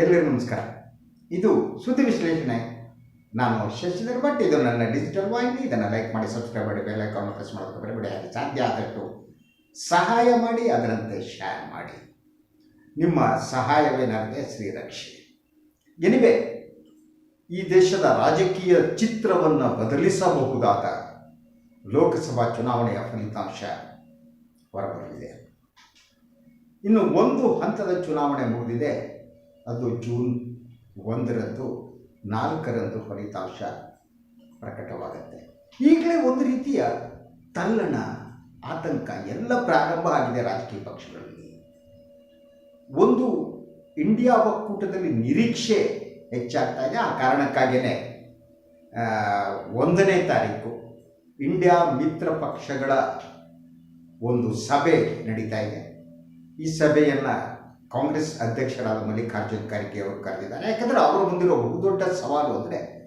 ಎಲ್ಲರಿಗೂ ನಮಸ್ಕಾರ. ಇದು ಸುದ್ದಿ ವಿಶ್ಲೇಷಣೆ. ನಾನು ಶಶಿಧರ್ ಭಟ್. ಇದು ನನ್ನ ಡಿಜಿಟಲ್ ವಾಹಿನಿ. ಇದನ್ನು ಲೈಕ್ ಮಾಡಿ ಸಬ್ಸ್ಕ್ರೈಬ್ ಮಾಡಿ ಬೆಲ್ ಐಕಾನ್ ಪ್ರೆಸ್ ಮಾಡೋದಕ್ಕೆ ಬರಬೇಡಿ ಹಾಗೆ ಸಾಧ್ಯ ಆದಷ್ಟು ಸಹಾಯ ಮಾಡಿ, ಅದರಂತೆ ಶೇರ್ ಮಾಡಿ. ನಿಮ್ಮ ಸಹಾಯವೇ ನನಗೆ ಶ್ರೀರಕ್ಷೆ ಎನಿವೆ, ಈ ದೇಶದ ರಾಜಕೀಯ ಚಿತ್ರವನ್ನು ಬದಲಿಸಬಹುದಾದ ಲೋಕಸಭಾ ಚುನಾವಣೆಯ ಫಲಿತಾಂಶ ಹೊರಬರಲಿದೆ. ಇನ್ನು ಒಂದು ಹಂತದ ಚುನಾವಣೆ ಮುಗಿದಿದೆ. ಅದು ಜೂನ್ ಒಂದರಂದು, ನಾಲ್ಕರಂದು ಫಲಿತಾಂಶ ಪ್ರಕಟವಾಗುತ್ತೆ. ಈಗಲೇ ಒಂದು ರೀತಿಯ ತಲ್ಲಣ, ಆತಂಕ ಎಲ್ಲ ಪ್ರಾರಂಭ ಆಗಿದೆ ರಾಜಕೀಯ ಪಕ್ಷಗಳಲ್ಲಿ. ಒಂದು ಇಂಡಿಯಾ ಒಕ್ಕೂಟದಲ್ಲಿ ನಿರೀಕ್ಷೆ ಹೆಚ್ಚಾಗ್ತಾ ಇದೆ. ಆ ಕಾರಣಕ್ಕಾಗಿಯೇ ಒಂದನೇ ತಾರೀಕು ಇಂಡಿಯಾ ಮಿತ್ರ ಪಕ್ಷಗಳ ಒಂದು ಸಭೆ ನಡೀತಾ ಇದೆ. ಈ ಸಭೆಯನ್ನು ಕಾಂಗ್ರೆಸ್ ಅಧ್ಯಕ್ಷರಾದ ಮಲ್ಲಿಕಾರ್ಜುನ್ ಖರ್ಗೆ ಅವರು ಕರೆದಿದ್ದಾರೆ. ಯಾಕಂದರೆ ಅವರು ಮುಂದಿರೋ ಬಹುದೊಡ್ಡ ಸವಾಲು ಅಂದರೆ,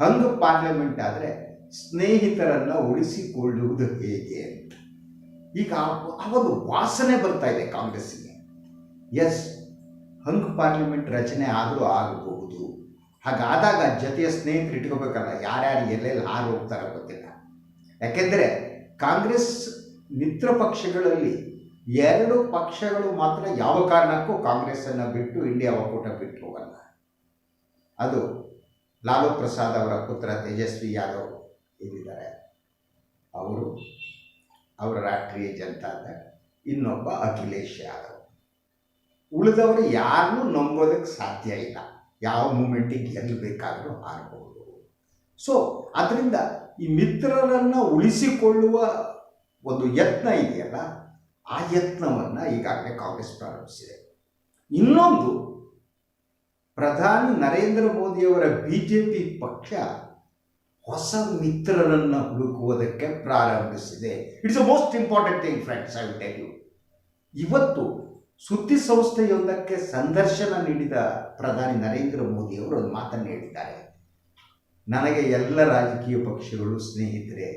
ಹಂಗ್ ಪಾರ್ಲಿಮೆಂಟ್ ಆದರೆ ಸ್ನೇಹಿತರನ್ನು ಉಳಿಸಿಕೊಳ್ಳುವುದು ಹೇಗೆ ಅಂತ. ಈಗ ಆ- ವಾಸನೆ ಬರ್ತಾ ಇದೆ ಕಾಂಗ್ರೆಸ್ಸಿಗೆ. ಎಸ್ ಹಂಗ್ ಪಾರ್ಲಿಮೆಂಟ್ ರಚನೆ ಆದರೂ ಆಗಬಹುದು. ಹಾಗಾದಾಗ ಜೊತೆಯ ಸ್ನೇಹಿತರು ಇಟ್ಕೋಬೇಕಲ್ಲ, ಯಾರ್ಯಾರು ಎಲ್ಲೆಲ್ಲಿ ಹಾರು ಹೋಗ್ತಾರೋ ಗೊತ್ತಿಲ್ಲ. ಯಾಕೆಂದರೆ ಕಾಂಗ್ರೆಸ್ ಮಿತ್ರ ಪಕ್ಷಗಳಲ್ಲಿ ಎರಡು ಪಕ್ಷಗಳು ಮಾತ್ರ ಯಾವ ಕಾರಣಕ್ಕೂ ಕಾಂಗ್ರೆಸ್ಸನ್ನು ಬಿಟ್ಟು ಇಂಡಿಯಾ ಒಕ್ಕೂಟ ಬಿಟ್ಟು ಹೋಗಲ್ಲ. ಅದು ಲಾಲು ಪ್ರಸಾದ್ ಅವರ ಪುತ್ರ ತೇಜಸ್ವಿ ಯಾದವ್ ಏನಿದ್ದಾರೆ ಅವರು ಅವರ ರಾಷ್ಟ್ರೀಯ ಜನತಾದ ಇನ್ನೊಬ್ಬ ಅಖಿಲೇಶ್ ಯಾದವ್. ಉಳಿದವರು ಯಾರನ್ನೂ ನಂಬೋದಕ್ಕೆ ಸಾಧ್ಯ ಇಲ್ಲ. ಯಾವ ಮೂಮೆಂಟಿಗೆ ಎಲ್ಲಿ ಬೇಕಾದರೂ ಹಾರಬಹುದು ಸೊ ಅದರಿಂದ ಈ ಮಿತ್ರರನ್ನು ಉಳಿಸಿಕೊಳ್ಳುವ ಒಂದು ಯತ್ನ ಇದೆಯಲ್ಲ ಆ ಯತ್ನವನ್ನು ಈಗಾಗಲೇ ಕಾಂಗ್ರೆಸ್ ಪ್ರಾರಂಭಿಸಿದೆ. ಇನ್ನೊಂದು, ಪ್ರಧಾನಿ ನರೇಂದ್ರ ಮೋದಿಯವರ ಬಿ ಜೆ ಪಿ ಪಕ್ಷ ಹೊಸ ಮಿತ್ರರನ್ನು ಹುಡುಕುವುದಕ್ಕೆ ಪ್ರಾರಂಭಿಸಿದೆ. It's a most important thing friends I tell you ಇವತ್ತು ಸುದ್ದಿ ಸಂಸ್ಥೆಯೊಂದಕ್ಕೆ ಸಂದರ್ಶನ ನೀಡಿದ ಪ್ರಧಾನಿ ನರೇಂದ್ರ ಮೋದಿಯವರು ಒಂದು ಮಾತನ್ನು ಹೇಳಿದ್ದಾರೆ. ನನಗೆ ಎಲ್ಲ ರಾಜಕೀಯ ಪಕ್ಷಗಳು ಸ್ನೇಹಿತರೆ,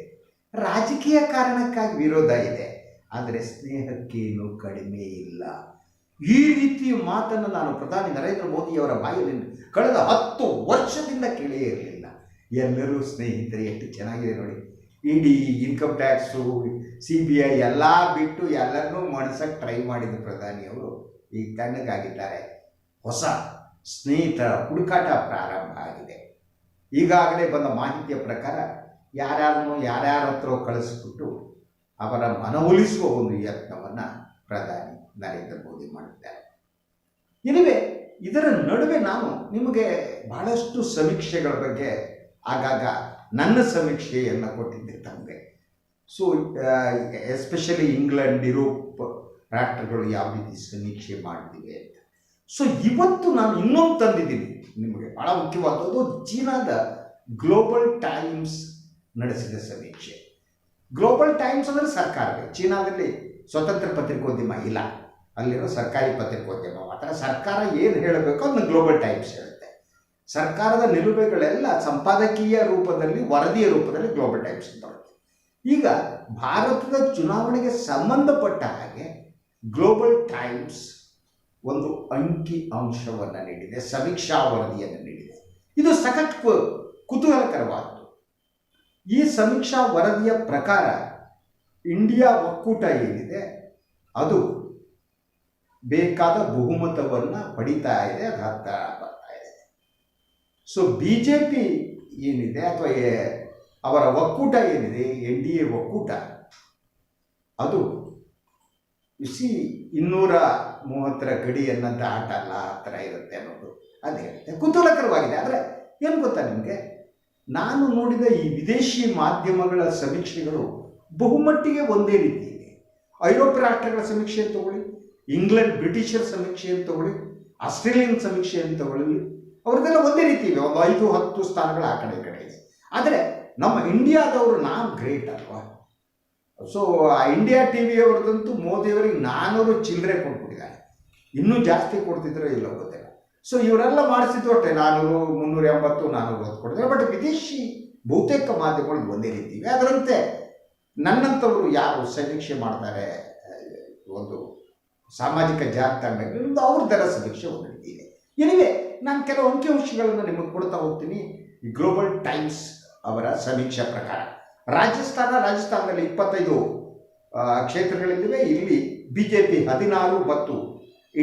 ರಾಜಕೀಯ ಕಾರಣಕ್ಕಾಗಿ ವಿರೋಧ ಇದೆ. ಆದರೆ ಸ್ನೇಹಕ್ಕೇನು ಕಡಿಮೆ ಇಲ್ಲ. ಈ ರೀತಿಯ ಮಾತನ್ನು ನಾನು ಪ್ರಧಾನಿ ನರೇಂದ್ರ ಮೋದಿಯವರ ಬಾಯಲ್ಲಿ ಕಳೆದ ಹತ್ತು ವರ್ಷದಿಂದ ಕೇಳೇ ಇರಲಿಲ್ಲ. ಎಲ್ಲರೂ ಸ್ನೇಹಿತರೆ, ಎಷ್ಟು ಚೆನ್ನಾಗಿದೆ ನೋಡಿ. ED income tax C B I ಎಲ್ಲ ಬಿಟ್ಟು ಎಲ್ಲರನ್ನೂ ಮಣಸಕ್ಕೆ ಟ್ರೈ ಮಾಡಿದ್ದು ಪ್ರಧಾನಿಯವರು ಈಗ ತಣ್ಣಗಾಗಿದ್ದಾರೆ. ಹೊಸ ಸ್ನೇಹಿತರ ಹುಡುಕಾಟ ಪ್ರಾರಂಭ ಆಗಿದೆ. ಈಗಾಗಲೇ ಬಂದ ಮಾಹಿತಿಯ ಪ್ರಕಾರ ಯಾರ್ಯಾರನ್ನು ಯಾರ್ಯಾರ ಹತ್ರ ಕಳಿಸ್ಬಿಟ್ಟು ಅವರ ಮನವೊಲಿಸುವ ಒಂದು ಯತ್ನವನ್ನು ಪ್ರಧಾನಿ ನರೇಂದ್ರ ಮೋದಿ ಮಾಡಿದ್ದಾರೆ ಇನಿವೆ ಇದರ ನಡುವೆ ನಾನು ನಿಮಗೆ ಬಹಳಷ್ಟು ಸಮೀಕ್ಷೆಗಳ ಬಗ್ಗೆ ಆಗಾಗ ನನ್ನ ಸಮೀಕ್ಷೆಯನ್ನು ಕೊಟ್ಟಿದ್ದೆ ತಮಗೆ ಸೊ ಎಸ್ಪೆಷಲಿ ಇಂಗ್ಲೆಂಡ್ ಯುರೋಪ್ ರಾಷ್ಟ್ರಗಳು ಯಾವ ರೀತಿ ಸಮೀಕ್ಷೆ ಮಾಡ್ತಿವೆ ಅಂತ. ಸೊ ಇವತ್ತು ನಾನು ಇನ್ನೊಂದು ತಂದಿದ್ದೀನಿ. ನಿಮಗೆ ಬಹಳ ಮುಖ್ಯವಾದದ್ದು ಚೀನಾದ ಗ್ಲೋಬಲ್ ಟೈಮ್ಸ್ ನಡೆಸಿದ ಸಮೀಕ್ಷೆ. ಗ್ಲೋಬಲ್ ಟೈಮ್ಸ್ ಅಂದರೆ ಸರ್ಕಾರವೇ. ಚೀನಾದಲ್ಲಿ ಸ್ವತಂತ್ರ ಪತ್ರಿಕೋದ್ಯಮ ಇಲ್ಲ. ಅಲ್ಲಿರೋ ಸರ್ಕಾರಿ ಪತ್ರಿಕೋದ್ಯಮ ಮಾತ್ರ. ಸರ್ಕಾರ ಏನು ಹೇಳಬೇಕೋ ಅದನ್ನ ಗ್ಲೋಬಲ್ ಟೈಮ್ಸ್ ಹೇಳುತ್ತೆ. ಸರ್ಕಾರದ ನಿಲುವೆಗಳೆಲ್ಲ ಸಂಪಾದಕೀಯ ರೂಪದಲ್ಲಿ, ವರದಿಯ ರೂಪದಲ್ಲಿ ಗ್ಲೋಬಲ್ ಟೈಮ್ಸ್ ಅಂತ ಈಗ ಭಾರತದ ಚುನಾವಣೆಗೆ ಸಂಬಂಧಪಟ್ಟ ಹಾಗೆ ಗ್ಲೋಬಲ್ ಟೈಮ್ಸ್ ಒಂದು ಅಂಕಿ ಅಂಶವನ್ನು ನೀಡಿದೆ, ಸಮೀಕ್ಷಾ ವರದಿಯನ್ನು ನೀಡಿದೆ. ಇದು ಸಖತ್ ಕು- ಕುತೂಹಲಕರವಾದ್ದು ಈ ಸಮೀಕ್ಷಾ ವರದಿಯ ಪ್ರಕಾರ ಇಂಡಿಯಾ ಒಕ್ಕೂಟ ಏನಿದೆ, ಅದು ಬೇಕಾದ ಬಹುಮತವನ್ನು ಪಡಿತಾ ಇದೆ ಅದು ಬರ್ತಾ ಇದೆ. ಸೊ ಬಿ ಜೆ ಪಿ ಏನಿದೆ ಅಥವಾ ಅವರ ಒಕ್ಕೂಟ ಏನಿದೆ, ಎನ್ ಡಿ ಎ ಒಕ್ಕೂಟ, ಅದು ಸಿ ಇನ್ನೂರ ಮೂವತ್ತರ ಗಡಿಯನ್ನು ದಾಟಲ್ಲ, ಆ ಇರುತ್ತೆ ಅನ್ನೋದು. ಅದು ಹೇಳುತ್ತೆ ಕುತೂಹಲಕರವಾಗಿದೆ. ಆದರೆ, ಏನು ಗೊತ್ತಾ ನಿಮಗೆ? ನಾನು ನೋಡಿದ ಈ ವಿದೇಶಿ ಮಾಧ್ಯಮಗಳ ಸಮೀಕ್ಷೆಗಳು ಬಹುಮಟ್ಟಿಗೆ ಒಂದೇ ರೀತಿ ಇದೆ. ಐರೋಪ್ಯ ರಾಷ್ಟ್ರಗಳ ಸಮೀಕ್ಷೆಯನ್ನು ತಗೊಳ್ಳಿ, ಇಂಗ್ಲೆಂಡ್ ಬ್ರಿಟಿಷರ್ ಸಮೀಕ್ಷೆಯನ್ನು ತಗೊಳ್ಳಿ, ಆಸ್ಟ್ರೇಲಿಯನ್ ಸಮೀಕ್ಷೆಯನ್ನು ತಗೊಳ್ಳಿ ಅವ್ರದ್ದೆಲ್ಲ ಒಂದೇ ರೀತಿ ಇವೆ ಒಂದು ಐದು, ಹತ್ತು ಸ್ಥಾನಗಳು ಆ ಕಡೆ ಈ ಕಡೆ ಆದರೆ ನಮ್ಮ ಇಂಡಿಯಾದವರು ನಾವು ಗ್ರೇಟ್ ಅಲ್ವಾ? ಸೊ ಆ ಇಂಡಿಯಾ ಟಿ ವಿಯವರದಂತೂ ಮೋದಿಯವರಿಗೆ ನಾನ್ನೂರು ಚಿಲ್ಲರೆ ಕೊಟ್ಬಿಟ್ಟಿದ್ದಾರೆ. ಇನ್ನೂ ಜಾಸ್ತಿ ಕೊಡ್ತಿದ್ರೆ ಇಲ್ಲ ಗೊತ್ತಿಲ್ಲ. ಸೊ ಇವರೆಲ್ಲ ಮಾಡಿಸಿದ್ದು ಅಷ್ಟೇ ನಾನ್ನೂರು ಮುನ್ನೂರ ಎಂಬತ್ತು ನಾನ್ನೂರು ಹೊತ್ತು ಕೊಡ್ತಾರೆ. ಬಟ್ ವಿದೇಶಿ ಬಹುತೇಕ ಮಾಧ್ಯಮಗಳು ಒಂದೇ ರೀತಿ. ಇವೆ ಅದರಂತೆ ನನ್ನಂಥವರು ಯಾರು ಸಮೀಕ್ಷೆ ಮಾಡ್ತಾರೆ ಒಂದು ಸಾಮಾಜಿಕ ಜಾಲತಾಣಗಳಿಂದ ದರ ಸಮೀಕ್ಷೆ ಒಂದು ರೀತಿ ಇದೆ. ಎನಿವೆ ನಾನು ಕೆಲವು ಅಂಕಿಅಂಶಗಳನ್ನು ನಿಮಗೆ ಕೊಡ್ತಾ ಹೋಗ್ತೀನಿ. ಗ್ಲೋಬಲ್ ಟೈಮ್ಸ್ ಅವರ ಸಮೀಕ್ಷೆ ಪ್ರಕಾರ, ರಾಜಸ್ಥಾನ ರಾಜಸ್ಥಾನದಲ್ಲಿ ಇಪ್ಪತ್ತೈದು ಕ್ಷೇತ್ರಗಳಲ್ಲಿವೆ ಇಲ್ಲಿ ಬಿ ಜೆ ಪಿ ಹದಿನಾರು ಮತ್ತು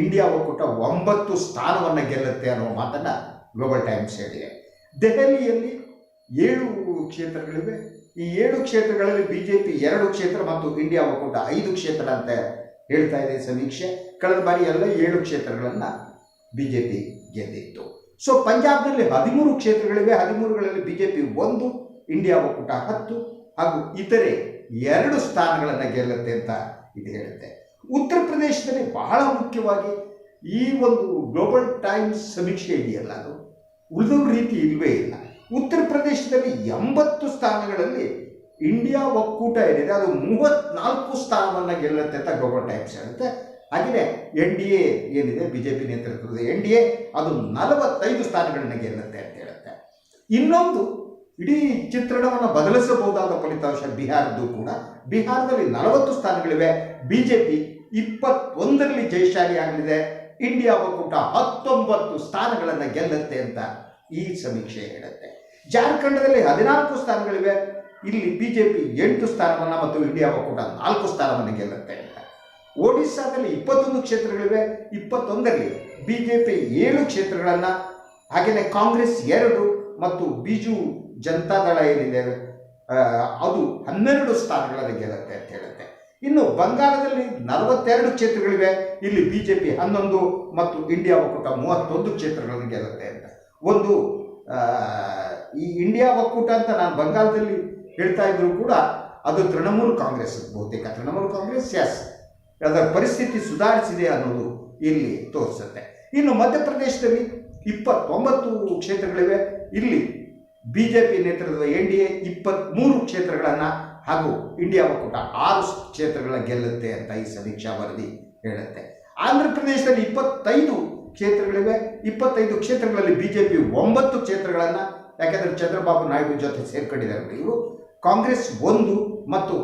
ಇಂಡಿಯಾ ಒಕ್ಕೂಟ ಒಂಬತ್ತು ಸ್ಥಾನವನ್ನು ಗೆಲ್ಲುತ್ತೆ ಅನ್ನೋ ಮಾತನ್ನು ಗ್ಲೋಬಲ್ ಟೈಮ್ಸ್ ಹೇಳಿದೆ. ದೆಹಲಿಯಲ್ಲಿ ಏಳು ಕ್ಷೇತ್ರಗಳಿವೆ. ಈ ಏಳು ಕ್ಷೇತ್ರಗಳಲ್ಲಿ ಬಿ ಜೆ ಪಿ ಎರಡು ಕ್ಷೇತ್ರ ಮತ್ತು ಇಂಡಿಯಾ ಒಕ್ಕೂಟ ಐದು ಕ್ಷೇತ್ರ ಅಂತ ಹೇಳ್ತಾ ಇದೆ ಸಮೀಕ್ಷೆ. ಕಳೆದ ಬಾರಿ ಎಲ್ಲ ಏಳು ಕ್ಷೇತ್ರಗಳನ್ನು ಬಿ ಜೆ ಪಿ ಗೆದ್ದಿತ್ತು. ಸೊ ಪಂಜಾಬ್ನಲ್ಲಿ ಹದಿಮೂರು ಕ್ಷೇತ್ರಗಳಿವೆ. ಹದಿಮೂರುಗಳಲ್ಲಿ ಬಿ ಜೆ ಪಿ ಒಂದು ಇಂಡಿಯಾ ಒಕ್ಕೂಟ ಹತ್ತು ಹಾಗೂ ಇತರೆ ಎರಡು ಸ್ಥಾನಗಳನ್ನು ಗೆಲ್ಲುತ್ತೆ ಅಂತ ಇದು ಹೇಳುತ್ತೆ. ಉತ್ತರ ಪ್ರದೇಶದಲ್ಲಿ ಬಹಳ ಮುಖ್ಯವಾಗಿ ಈ ಒಂದು ಗ್ಲೋಬಲ್ ಟೈಮ್ಸ್ ಸಮೀಕ್ಷೆ ಇದೆಯಲ್ಲ ಅದು? ಉಳಿದವ್ರ ರೀತಿ ಇಲ್ವೇ ಇಲ್ಲ. ಉತ್ತರ ಪ್ರದೇಶದಲ್ಲಿ ಎಂಬತ್ತು ಸ್ಥಾನಗಳಲ್ಲಿ ಇಂಡಿಯಾ ಒಕ್ಕೂಟ ಏನಿದೆ, ಅದು ಮೂವತ್ನಾಲ್ಕು ಸ್ಥಾನವನ್ನು ಗೆಲ್ಲುತ್ತೆ ಅಂತ ಗ್ಲೋಬಲ್ ಟೈಮ್ಸ್ ಹೇಳುತ್ತೆ. ಹಾಗೆಯೇ ಎನ್ ಡಿ ಎ ಏನಿದೆ ಬಿ ಜೆ ಪಿ ನೇತೃತ್ವದ ಎನ್ ಡಿ ಎ ಅದು ನಲವತ್ತೈದು ಸ್ಥಾನಗಳನ್ನ ಗೆಲ್ಲುತ್ತೆ ಅಂತ ಹೇಳುತ್ತೆ. ಇನ್ನೊಂದು, ಇಡೀ ಚಿತ್ರಣವನ್ನು ಬದಲಿಸಬಹುದಾದ ಫಲಿತಾಂಶ ಬಿಹಾರದ್ದು ಕೂಡ. ಬಿಹಾರದಲ್ಲಿ ನಲವತ್ತು ಸ್ಥಾನಗಳಿವೆ ಬಿ ಜೆ ಪಿ ಇಪ್ಪತ್ತೊಂದರಲ್ಲಿ ಜಯಶಾಲಿಯಾಗಲಿದೆ ಇಂಡಿಯಾ ಒಕ್ಕೂಟ ಹತ್ತೊಂಬತ್ತು ಸ್ಥಾನಗಳನ್ನು ಗೆಲ್ಲುತ್ತೆ ಅಂತ ಈ ಸಮೀಕ್ಷೆ ಹೇಳುತ್ತೆ. ಜಾರ್ಖಂಡದಲ್ಲಿ ಹದಿನಾಲ್ಕು ಸ್ಥಾನಗಳಿವೆ. ಇಲ್ಲಿ ಬಿ ಜೆ ಪಿ ಎಂಟು ಸ್ಥಾನವನ್ನು ಮತ್ತು ಇಂಡಿಯಾ ಒಕ್ಕೂಟ ನಾಲ್ಕು ಸ್ಥಾನವನ್ನು ಗೆಲ್ಲುತ್ತೆ. ಅಂತ ಒಡಿಸ್ಸಾದಲ್ಲಿ ಇಪ್ಪತ್ತೊಂದು ಕ್ಷೇತ್ರಗಳಿವೆ. ಇಪ್ಪತ್ತೊಂದರಲ್ಲಿ ಬಿ ಜೆ ಪಿ ಏಳು ಕ್ಷೇತ್ರಗಳನ್ನು ಹಾಗೆಯೇ ಕಾಂಗ್ರೆಸ್ ಎರಡು ಮತ್ತು ಬಿಜು ಜನತಾದಳ ಏನಿದೆ ಅದು ಹನ್ನೆರಡು ಸ್ಥಾನಗಳನ್ನು ಗೆಲ್ಲುತ್ತೆ ಅಂತ ಹೇಳುತ್ತೆ. ಇನ್ನು ಬಂಗಾಳದಲ್ಲಿ ನಲವತ್ತೆರಡು ಕ್ಷೇತ್ರಗಳಿವೆ. ಇಲ್ಲಿ ಬಿ ಜೆ ಪಿ ಹನ್ನೊಂದು ಮತ್ತು ಇಂಡಿಯಾ ಒಕ್ಕೂಟ ಮೂವತ್ತೊಂದು ಕ್ಷೇತ್ರಗಳನ್ನು ಗೆಲ್ಲುತ್ತೆ ಅಂತ. ಒಂದು ಈ ಇಂಡಿಯಾ ಒಕ್ಕೂಟ ಅಂತ ನಾನು ಬಂಗಾಳದಲ್ಲಿ ಹೇಳ್ತಾ ಇದ್ರು ಕೂಡ ಅದು ತೃಣಮೂಲ ಕಾಂಗ್ರೆಸ್ ಬಹುತೇಕ ತೃಣಮೂಲ ಕಾಂಗ್ರೆಸ್ ಎಸ್ ಅದರ ಪರಿಸ್ಥಿತಿ ಸುಧಾರಿಸಿದೆ ಅನ್ನೋದು ಇಲ್ಲಿ ತೋರಿಸುತ್ತೆ. ಇನ್ನು ಮಧ್ಯಪ್ರದೇಶದಲ್ಲಿ ಇಪ್ಪತ್ತೊಂಬತ್ತು ಕ್ಷೇತ್ರಗಳಿವೆ. ಇಲ್ಲಿ ಬಿ ಜೆ ಪಿ ನೇತೃತ್ವದ ಎನ್ ಡಿ ಎ ಇಪ್ಪತ್ತ್ಮೂರು ಕ್ಷೇತ್ರಗಳನ್ನು ಹಾಗೂ ಇಂಡಿಯಾ ಒಕ್ಕೂಟ ಆರು ಕ್ಷೇತ್ರಗಳ ಗೆಲ್ಲುತ್ತೆ ಅಂತ ಈ ಸಮೀಕ್ಷಾ ವರದಿ ಹೇಳುತ್ತೆ. ಆಂಧ್ರ ಪ್ರದೇಶದಲ್ಲಿ ಇಪ್ಪತ್ತೈದು ಕ್ಷೇತ್ರಗಳಿವೆ. ಇಪ್ಪತ್ತೈದು ಕ್ಷೇತ್ರಗಳಲ್ಲಿ ಬಿ ಜೆ ಪಿ ಒಂಬತ್ತು ಕ್ಷೇತ್ರಗಳನ್ನು, ಯಾಕೆಂದರೆ ಚಂದ್ರಬಾಬು ನಾಯ್ಡು ಜೊತೆ ಸೇರ್ಕೊಂಡಿದ್ದಾರೆ ಇವರು. ಕಾಂಗ್ರೆಸ್ ಒಂದು ಮತ್ತು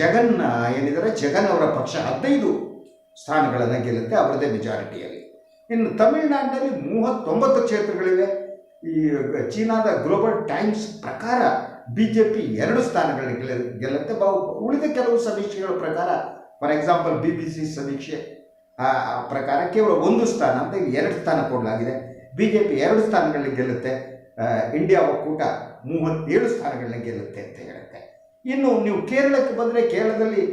ಜಗನ್ ಏನಿದ್ದಾರೆ? ಜಗನ್ ಅವರ ಪಕ್ಷ ಹದಿನೈದು ಸ್ಥಾನಗಳನ್ನು ಗೆಲ್ಲುತ್ತೆ ಅವರದೇ ಮೆಜಾರಿಟಿಯಲ್ಲಿ ಇನ್ನು ತಮಿಳುನಾಡಿನಲ್ಲಿ ಮೂವತ್ತೊಂಬತ್ತು ಕ್ಷೇತ್ರಗಳಿವೆ. ಈ, ಚೀನಾದ ಗ್ಲೋಬಲ್ ಟೈಮ್ಸ್ ಪ್ರಕಾರ ಬಿ ಜೆ ಪಿ ಎರಡು ಸ್ಥಾನಗಳಲ್ಲಿ ಗೆಲ್ಲ ಗೆಲ್ಲುತ್ತೆ. ಬಹು, ಉಳಿದ ಕೆಲವು ಸಮೀಕ್ಷೆಗಳ ಪ್ರಕಾರ for example B B C ಸಮೀಕ್ಷೆ ಪ್ರಕಾರ ಕೇವಲ ಒಂದು ಸ್ಥಾನ ಅಂತ ಎರಡು ಸ್ಥಾನ ಕೊಡಲಾಗಿದೆ. ಬಿ ಜೆ ಪಿ ಎರಡು ಸ್ಥಾನಗಳಲ್ಲಿ ಗೆಲ್ಲುತ್ತೆ. ಇಂಡಿಯಾ ಒಕ್ಕೂಟ ಮೂವತ್ತೇಳು ಸ್ಥಾನಗಳನ್ನ ಗೆಲ್ಲುತ್ತೆ ಅಂತ ಹೇಳುತ್ತೆ. ಇನ್ನು ನೀವು ಕೇರಳಕ್ಕೆ ಬಂದರೆ ಕೇರಳದಲ್ಲಿ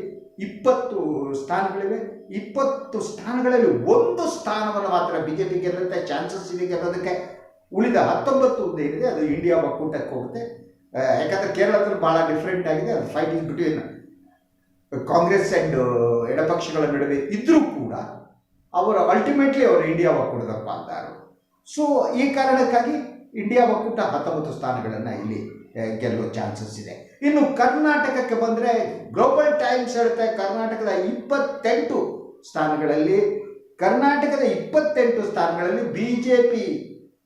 ಇಪ್ಪತ್ತು ಸ್ಥಾನಗಳಿವೆ. ಇಪ್ಪತ್ತು ಸ್ಥಾನಗಳಲ್ಲಿ ಒಂದು ಸ್ಥಾನವನ್ನು ಮಾತ್ರ ಬಿ ಜೆ ಪಿ ಗೆಲ್ಲುತ್ತೆ. ಚಾನ್ಸಸ್ ಇದೆ ಗೆಲ್ಲೋದಕ್ಕೆ. ಉಳಿದ ಹತ್ತೊಂಬತ್ತು ಒಂದು ಏನಿದೆ ಅದು ಇಂಡಿಯಾ ಒಕ್ಕೂಟಕ್ಕೆ ಹೋಗುತ್ತೆ. ಯಾಕಂದ್ರೆ ಕೇರಳದಲ್ಲಿ ಭಾಳ ಡಿಫ್ರೆಂಟ್ ಆಗಿದೆ, ಅದು ಫೈಟಿಂಗ್ ಬಿಟ್ವೀನ್ ಕಾಂಗ್ರೆಸ್ ಆ್ಯಂಡ್ ಎಡಪಕ್ಷಗಳ ನಡುವೆ ಇದ್ದರೂ ಕೂಡ ಅವರು ಅಲ್ಟಿಮೇಟ್ಲಿ ಅವರು ಇಂಡಿಯಾ ಒಕ್ಕೂಟದಪ್ಪ ಅಂತಾರು. ಸೊ ಈ ಕಾರಣಕ್ಕಾಗಿ ಇಂಡಿಯಾ ಒಕ್ಕೂಟ ಹತ್ತೊಂಬತ್ತು ಸ್ಥಾನಗಳನ್ನು ಇಲ್ಲಿ ಗೆಲ್ಲುವ ಚಾನ್ಸಸ್ ಇದೆ. ಇನ್ನು ಕರ್ನಾಟಕಕ್ಕೆ ಬಂದರೆ ಗ್ಲೋಬಲ್ ಟೈಮ್ಸ್ ಹೇಳುತ್ತೆ ಕರ್ನಾಟಕದ ಇಪ್ಪತ್ತೆಂಟು ಸ್ಥಾನಗಳಲ್ಲಿ, ಕರ್ನಾಟಕದ ಇಪ್ಪತ್ತೆಂಟು ಸ್ಥಾನಗಳಲ್ಲಿ ಬಿ ಜೆ ಪಿ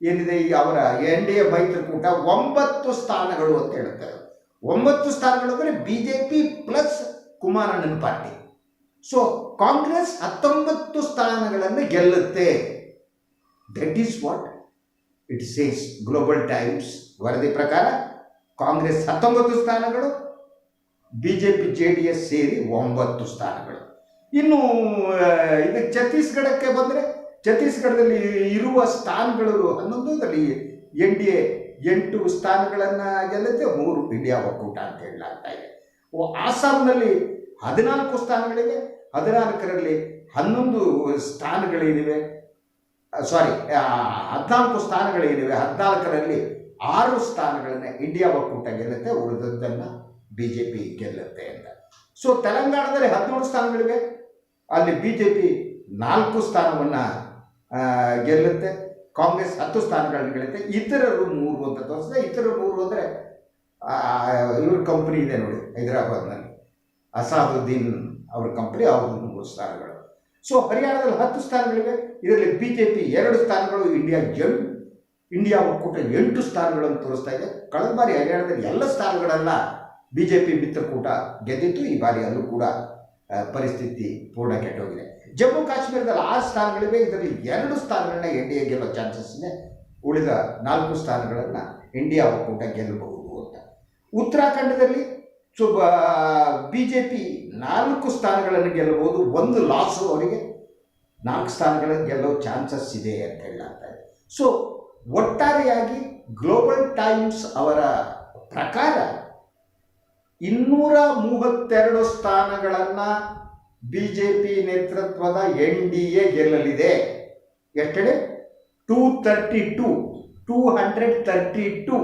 ಏನಿದೆ ಈ ಅವರ ಎನ್ ಡಿ ಎ ಮೈತ್ರಿಕೂಟ ಒಂಬತ್ತು ಸ್ಥಾನಗಳು ಅಂತ ಹೇಳ್ತಾರೆ ಒಂಬತ್ತು ಸ್ಥಾನಗಳು ಅಂದರೆ ಬಿ ಜೆ ಪಿ ಪ್ಲಸ್ ಕುಮಾರಣ್ಣನ ಪಾರ್ಟಿ. ಸೊ ಕಾಂಗ್ರೆಸ್ ಹತ್ತೊಂಬತ್ತು ಸ್ಥಾನಗಳನ್ನು ಗೆಲ್ಲುತ್ತೆ. That is what it says Global Times ವರದಿ ಪ್ರಕಾರ. ಕಾಂಗ್ರೆಸ್ ಹತ್ತೊಂಬತ್ತು ಸ್ಥಾನಗಳು B J P J D S ಸೇರಿ ಒಂಬತ್ತು ಸ್ಥಾನಗಳು. ಇನ್ನು ಇದು ಛತ್ತೀಸ್ಗಢಕ್ಕೆ ಬಂದರೆ ಛತ್ತೀಸ್ಗಢದಲ್ಲಿ ಇರುವ ಸ್ಥಾನಗಳು ಹನ್ನೊಂದು ಅದರಲ್ಲಿ ಎನ್ ಡಿ ಎ ಎಂಟು ಸ್ಥಾನಗಳನ್ನು ಗೆಲ್ಲುತ್ತೆ, ಮೂರು ಇಂಡಿಯಾ ಒಕ್ಕೂಟ ಅಂತ ಹೇಳಲಾಗ್ತಾ ಇದೆ. ಆಸಾಂನಲ್ಲಿ ಹದಿನಾಲ್ಕು ಸ್ಥಾನಗಳಿವೆ, ಹದಿನಾಲ್ಕರಲ್ಲಿ ಹನ್ನೊಂದು ಸ್ಥಾನಗಳಿವೆ ಸಾರಿ ಹದಿನಾಲ್ಕು ಸ್ಥಾನಗಳೇನಿವೆ ಹದಿನಾಲ್ಕರಲ್ಲಿ ಆರು ಸ್ಥಾನಗಳನ್ನು ಇಂಡಿಯಾ ಒಕ್ಕೂಟ ಗೆಲ್ಲುತ್ತೆ, ಉಳಿದದ್ದನ್ನು ಬಿ ಜೆ ಪಿ ಗೆಲ್ಲುತ್ತೆ ಅಂತ. ಸೊ ತೆಲಂಗಾಣದಲ್ಲಿ ಹದಿನೇಳು ಸ್ಥಾನಗಳಿವೆ, ಅಲ್ಲಿ ಬಿ ಜೆ ಪಿ ನಾಲ್ಕು ಸ್ಥಾನವನ್ನು ಗೆಲ್ಲುತ್ತೆ, ಕಾಂಗ್ರೆಸ್ ಹತ್ತು ಸ್ಥಾನಗಳನ್ನು ಗೆಲ್ಲುತ್ತೆ. ಇತರರು ಮೂರು ಅಂತ ತೋರಿಸಿದೆ ಇತರರು ಮೂರು ಅಂದರೆ ಇವ್ರ ಕಂಪ್ನಿ ಇದೆ ನೋಡಿ, ಹೈದರಾಬಾದ್ನಲ್ಲಿ. ಅಸಾದುದ್ದೀನ್ ಅವ್ರ ಕಂಪ್ನಿ ಅವ್ರದ್ದು ಮೂರು ಸ್ಥಾನಗಳು. ಸೊ ಹರಿಯಾಣದಲ್ಲಿ ಹತ್ತು ಸ್ಥಾನಗಳಿವೆ. ಇದರಲ್ಲಿ ಬಿ ಜೆ ಪಿ ಎರಡು ಸ್ಥಾನಗಳು ಇಂಡಿಯಾ ಜನ್ ಇಂಡಿಯಾ ಒಕ್ಕೂಟ ಎಂಟು ಸ್ಥಾನಗಳನ್ನು ತೋರಿಸ್ತಾ ಇದೆ. ಕಳೆದ ಬಾರಿ ಹರಿಯಾಣದಲ್ಲಿ ಎಲ್ಲ ಸ್ಥಾನಗಳೆಲ್ಲ ಬಿ ಜೆ ಪಿ ಮಿತ್ರಕೂಟ ಗೆದ್ದಿತ್ತು. ಈ ಬಾರಿ ಅಲ್ಲೂ ಕೂಡ ಪರಿಸ್ಥಿತಿ ಪೂರ್ಣ ಕೆಟ್ಟೋಗಿದೆ. ಜಮ್ಮು ಕಾಶ್ಮೀರದಲ್ಲಿ ಆರು ಸ್ಥಾನಗಳಿವೆ. ಇದರಲ್ಲಿ ಎರಡು ಸ್ಥಾನಗಳನ್ನ ಎನ್ ಡಿ ಎ ಗೆಲ್ಲೋ ಚಾನ್ಸಸ್ ಇದೆ. ಉಳಿದ ನಾಲ್ಕು ಸ್ಥಾನಗಳನ್ನು ಇಂಡಿಯಾ ಒಕ್ಕೂಟ ಗೆಲ್ಲಬಹುದು ಅಂತ. ಉತ್ತರಾಖಂಡದಲ್ಲಿ ಸೊ ಬಿ ಜೆ ಪಿ ನಾಲ್ಕು ಸ್ಥಾನಗಳನ್ನು ಗೆಲ್ಲಬಹುದು. ಒಂದು ಲಾಸು ಅವರಿಗೆ ನಾಲ್ಕು ಸ್ಥಾನಗಳನ್ನು ಗೆಲ್ಲೋ ಚಾನ್ಸಸ್ ಇದೆ ಅಂತ ಹೇಳಲಾಗ್ತಾ ಸೊ ಒಟ್ಟಾರೆಯಾಗಿ ಗ್ಲೋಬಲ್ ಟೈಮ್ಸ್ ಅವರ ಪ್ರಕಾರ ಇನ್ನೂರ ಮೂವತ್ತೆರಡು ಸ್ಥಾನಗಳನ್ನು ಬಿ ಜೆ ಪಿ ನೇತೃತ್ವದ ಎನ್ ಡಿ ಎ ಗೆಲ್ಲಲಿದೆ. ಎಷ್ಟಡೆ? Two thirty two two hundred thirty two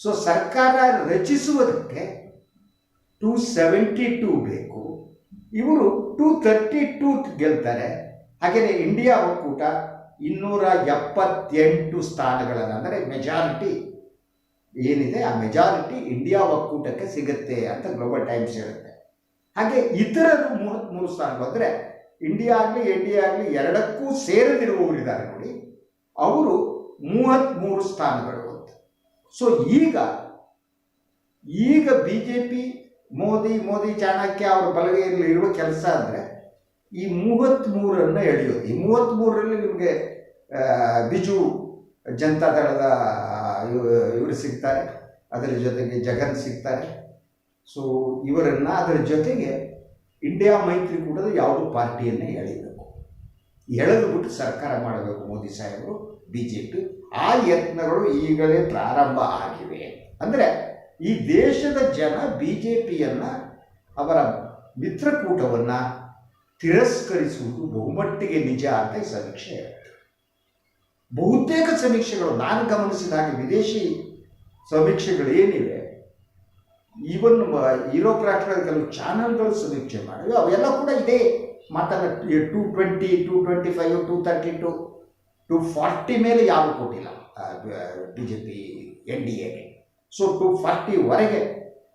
so ಸರ್ಕಾರ ರಚಿಸುವುದಕ್ಕೆ ಟೂ ಸೆವೆಂಟಿ ಟೂ ಬೇಕು. ಇವರು ಟೂ ತರ್ಟಿ ಟೂ ಗೆಲ್ತಾರೆ. ಹಾಗೆಯೇ ಇಂಡಿಯಾ ಒಕ್ಕೂಟ ಇನ್ನೂರ ಎಪ್ಪತ್ತೆಂಟು ಸ್ಥಾನಗಳನ್ನು, ಅಂದರೆ ಮೆಜಾರಿಟಿ ಏನಿದೆ, ಆ ಮೆಜಾರಿಟಿ ಇಂಡಿಯಾ ಒಕ್ಕೂಟಕ್ಕೆ ಸಿಗುತ್ತೆ ಅಂತ ಗ್ಲೋಬಲ್ ಟೈಮ್ಸ್ ಹೇಳುತ್ತೆ. ಹಾಗೆ ಇತರರು ಮೂವತ್ತ್ಮೂರು ಸ್ಥಾನ ಅಂದರೆ ಇಂಡಿಯಾ ಆಗಲಿ ಎನ್ ಡಿ ಆಗಲಿ ಎರಡಕ್ಕೂ ಸೇರದಿರುವವರಿದ್ದಾರೆ ನೋಡಿ. ಅವರು ಮೂವತ್ತ್ಮೂರು ಸ್ಥಾನಗಳು ಅಂತ. ಸೊ ಈಗ ಈಗ B J P Modi Modi Chanakya ಅವರ ಬಲಗೈಯಲ್ಲಿ ಇರುವ ಕೆಲಸ ಅಂದರೆ ಈ ಮೂವತ್ತ್ಮೂರನ್ನು ಎಳೆಯೋದು. ಈ ಮೂವತ್ತ್ಮೂರರಲ್ಲಿ ನಿಮಗೆ ಬಿಜು ಜನತಾ ದಳದ ಇವರು ಸಿಗ್ತಾರೆ. ಅದರ ಜೊತೆಗೆ ಜಗನ್ ಸಿಗ್ತಾರೆ. ಸೊ ಇವರನ್ನು ಅದರ ಜೊತೆಗೆ ಇಂಡಿಯಾ ಮೈತ್ರಿಕೂಟದ ಯಾವುದೋ ಪಾರ್ಟಿಯನ್ನೇ ಎಳಿಬೇಕು ಎಳೆದು ಬಿಟ್ಟು ಸರ್ಕಾರ ಮಾಡಬೇಕು ಮೋದಿ ಸಾಹೇಬರು ಬಿ ಜೆ ಪಿ ಆ ಯತ್ನಗಳು ಈಗಲೇ ಪ್ರಾರಂಭ ಆಗಿವೆ. ಅಂದರೆ ಈ ದೇಶದ ಜನ ಬಿ ಜೆ ಪಿಯನ್ನು ಅವರ ಮಿತ್ರಕೂಟವನ್ನು ತಿರಸ್ಕರಿಸುವುದು ಬಹುಮಟ್ಟಿಗೆ ನಿಜ ಅಂತ ಈ ಸಮೀಕ್ಷೆ ಹೇಳುತ್ತೆ ಬಹುತೇಕ ಸಮೀಕ್ಷೆಗಳು, ನಾನು ಗಮನಿಸಿದ ಹಾಗೆ ವಿದೇಶಿ ಸಮೀಕ್ಷೆಗಳು ಏನಿವೆ ಈವನ್ ಯುರೋಪ್ ರಾಷ್ಟ್ರದ ಕೆಲವು ಚಾನಲ್ಗಳು ಸಮೀಕ್ಷೆ ಮಾಡಿವೆ ಅವೆಲ್ಲ ಕೂಡ ಇದೆ. ಮಾತಾಡ two twenty to twenty five two thirty two to forty ಮೇಲೆ ಯಾರು ಕೊಟ್ಟಿಲ್ಲ. B J P N D ಎಗೆ ಸೊ ಟು ಫಾರ್ಟಿವರೆಗೆ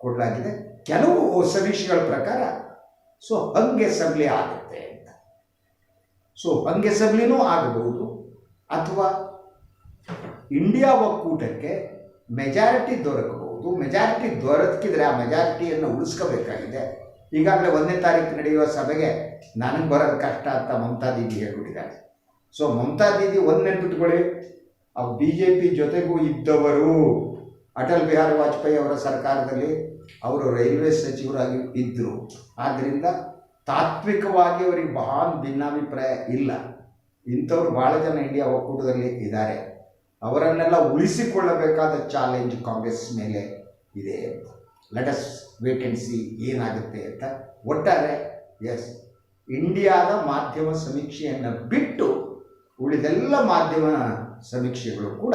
ಕೊಡಲಾಗಿದೆ. ಕೆಲವು ಸಮೀಕ್ಷೆಗಳ ಪ್ರಕಾರ ಸೊ ಹಂಗೆ ಸಬ್ಲಿ ಆಗುತ್ತೆ ಅಂತ. ಸೊ ಹಂಗೆ ಸಬ್ಲಿನೂ ಆಗಬಹುದು. ಅಥವಾ ಇಂಡಿಯಾ ಒಕ್ಕೂಟಕ್ಕೆ ಮೆಜಾರಿಟಿ ದೊರಕಬಹುದು. ಮೆಜಾರಿಟಿ ದೊರಕಿದ್ರೆ ಆ ಮೆಜಾರಿಟಿಯನ್ನು ಉಳಿಸ್ಕೋಬೇಕಾಗಿದೆ. ಈಗಾಗಲೇ ಒಂದನೇ ತಾರೀಕು ನಡೆಯುವ ಸಭೆಗೆ ನನಗೆ ಬರೋದು ಕಷ್ಟ ಅಂತ ಮಮತಾ ದೀದಿ ಹೇಳ್ಬಿಟ್ಟಿದ್ದಾರೆ ಸೊ ಮಮತಾ ದೀದಿ ಒಂದು ನೆನ್ಪಿಟ್ಕೊಳ್ಳಿ. ಆ ಬಿ ಜೆ ಪಿ ಜೊತೆಗೂ ಇದ್ದವರು ಅಟಲ್ ಬಿಹಾರಿ ವಾಜಪೇಯಿ ಅವರ ಸರ್ಕಾರದಲ್ಲಿ ಅವರು ರೈಲ್ವೆ ಸಚಿವರಾಗಿ ಇದ್ದರು ಆದ್ದರಿಂದ ತಾತ್ವಿಕವಾಗಿ ಅವರಿಗೆ ಮಹಾನ್ ಭಿನ್ನಾಭಿಪ್ರಾಯ ಇಲ್ಲ. ಇಂಥವ್ರು ಭಾಳ ಜನ ಇಂಡಿಯಾ ಒಕ್ಕೂಟದಲ್ಲಿ ಇದ್ದಾರೆ. ಅವರನ್ನೆಲ್ಲ ಉಳಿಸಿಕೊಳ್ಳಬೇಕಾದ ಚಾಲೆಂಜ್ ಕಾಂಗ್ರೆಸ್ ಮೇಲೆ ಇದೆ ಅಂತ. Let us wait and see ಏನಾಗುತ್ತೆ ಅಂತ. ಒಟ್ಟಾರೆ ಎಸ್ ಇಂಡಿಯಾದ ಮಾಧ್ಯಮ ಸಮೀಕ್ಷೆಯನ್ನು ಬಿಟ್ಟು ಉಳಿದೆಲ್ಲ ಮಾಧ್ಯಮ ಸಮೀಕ್ಷೆಗಳು ಕೂಡ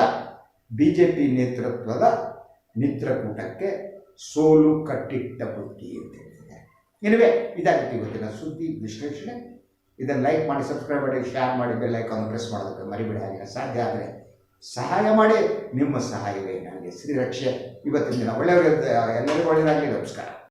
ಬಿ ಜೆ ಪಿ ನೇತೃತ್ವದ ಮಿತ್ರಕೂಟಕ್ಕೆ ಸೋಲು ಕಟ್ಟಿಟ್ಟ ಬುದ್ಧಿ ಅಂತ ಹೇಳಿದೆ ಇನಿವೆ ಇದಾಗಿತ್ತು ಇವತ್ತಿನ ಸುದ್ದಿ ವಿಶ್ಲೇಷಣೆ. ಇದನ್ನು ಲೈಕ್ ಮಾಡಿ ಸಬ್ಸ್ಕ್ರೈಬ್ ಮಾಡಿ ಶೇರ್ ಮಾಡಿ ಬೆಲ್ ಐಕಾನ್ ಪ್ರೆಸ್ ಮಾಡೋದಕ್ಕೆ ಮರಿಬೇಡಿ ಹಾಗೆ ಸಾಧ್ಯ ಆದರೆ. ಸಹಾಯ ಮಾಡಿ. ನಿಮ್ಮ ಸಹಾಯವೇ. ನನಗೆ ಶ್ರೀರಕ್ಷೆ. ಇವತ್ತಿನ ದಿನ ಒಳ್ಳೆಯವರಿಗೆ ಎಲ್ಲರಿಗೂ ಒಳ್ಳೆಯದಾಗಲಿ. ನಮಸ್ಕಾರ.